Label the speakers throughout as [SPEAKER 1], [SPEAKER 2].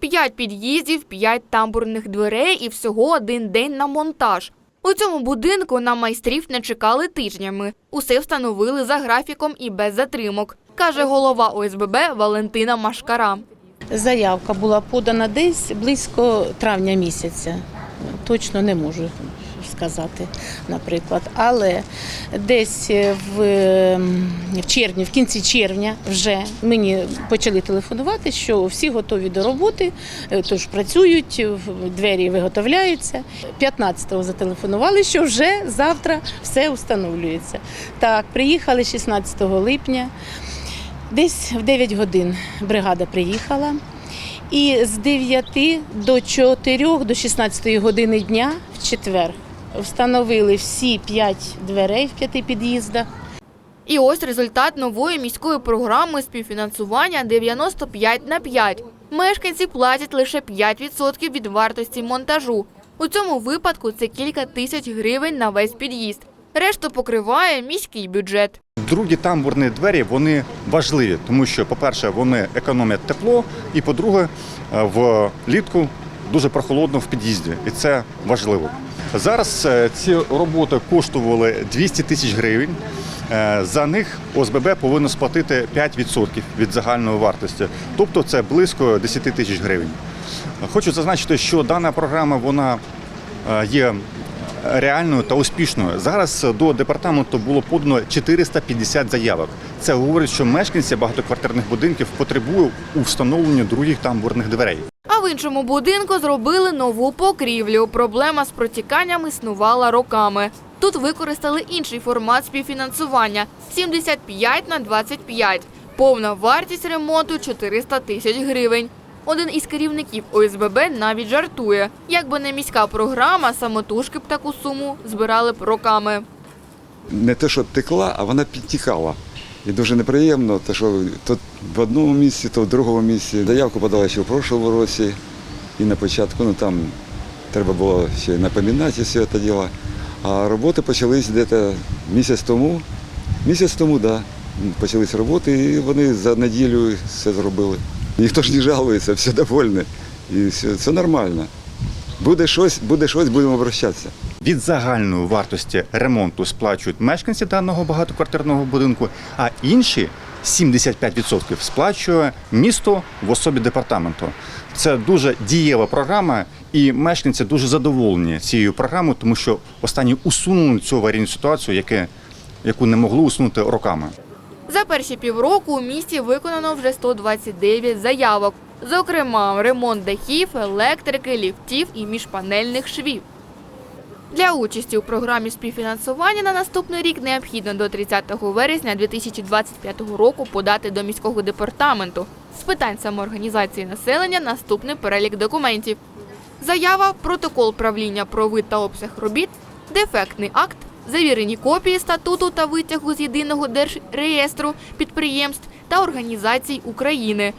[SPEAKER 1] П'ять під'їздів, п'ять тамбурних дверей і всього один день на монтаж. У цьому будинку на майстрів не чекали тижнями. Усе встановили за графіком і без затримок, каже голова ОСББ Валентина Машкара.
[SPEAKER 2] Заявка була подана десь близько травня місяця. Точно не можу сказати, наприклад. Але десь в, ем, в червні, в кінці червня вже мені почали телефонувати, що всі готові до роботи, е, тож працюють, двері виготовляються. 15-го зателефонували, що вже завтра все встановлюється. Так, приїхали 16 липня. Десь в 9 годин бригада приїхала. І з 9 до 4 до 16 години дня в четвер встановили всі 5 дверей в п'яти під'їздах.
[SPEAKER 1] І ось результат нової міської програми співфінансування 95 на 5. Мешканці платять лише 5% від вартості монтажу. У цьому випадку це кілька тисяч гривень на весь під'їзд. Решту покриває міський бюджет.
[SPEAKER 3] Другі тамбурні двері вони важливі, тому що, по-перше, вони економлять тепло, і по-друге, е, влітку дуже прохолодно в під'їзді, і це важливо. Зараз е, ці роботи коштували 200 тисяч гривень. Е, За них ОСББ повинно сплатити 5% від загальної вартості, тобто це близько 10 тисяч гривень. Хочу зазначити, що дана програма вона е, є реальною та успішною. Зараз до департаменту було подано 450 заявок. Це говорить, що мешканці багатоквартирних будинків потребують у встановленні других тамбурних дверей.
[SPEAKER 1] А в іншому будинку зробили нову покрівлю. Проблема з протіканням існувала роками. Тут використали інший формат співфінансування 75 на 25. Повна вартість ремонту 400 тисяч гривень. Один із керівників ОСББ навіть жартує. Якби не міська програма, самотужки б таку суму збирали б роками.
[SPEAKER 4] не те, що текла, а вона підтікала. І дуже неприємно, те, що то в одному місці, то в другому місці. Заявку подала ще в прошлому році і на початку, ну там треба було ще напоминати все це діло. А роботи почались десь місяць тому. Місяць тому, так. Да, почались роботи, і вони за неділю все зробили. Ніхто ж не жалується, всі довольні. І все, це нормально. Буде щось, буде щось, будемо обращатися.
[SPEAKER 3] Від загальної вартості ремонту сплачують мешканці даного багатоквартирного будинку, а інші 75% сплачує місто в особі департаменту. Це дуже дієва програма, і мешканці дуже задоволені цією програмою, тому що останні усунули цю аварійну ситуацію, яку не могли усунути роками.
[SPEAKER 1] За перші півроку у місті виконано вже 129 заявок. Зокрема, ремонт дахів, електрики, ліфтів і міжпанельних швів. Для участі у програмі співфінансування на наступний рік необхідно до 30 вересня 2025 року подати до міського департаменту з питань самоорганізації населення наступний перелік документів. Заява, протокол правління про вид та обсяг робіт, дефектний акт, завірені копії статуту та витягу з єдиного держреєстру підприємств та організацій України.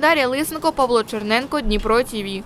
[SPEAKER 1] Дар'я Лисенко, Павло Черненко, Дніпро ТІВІ.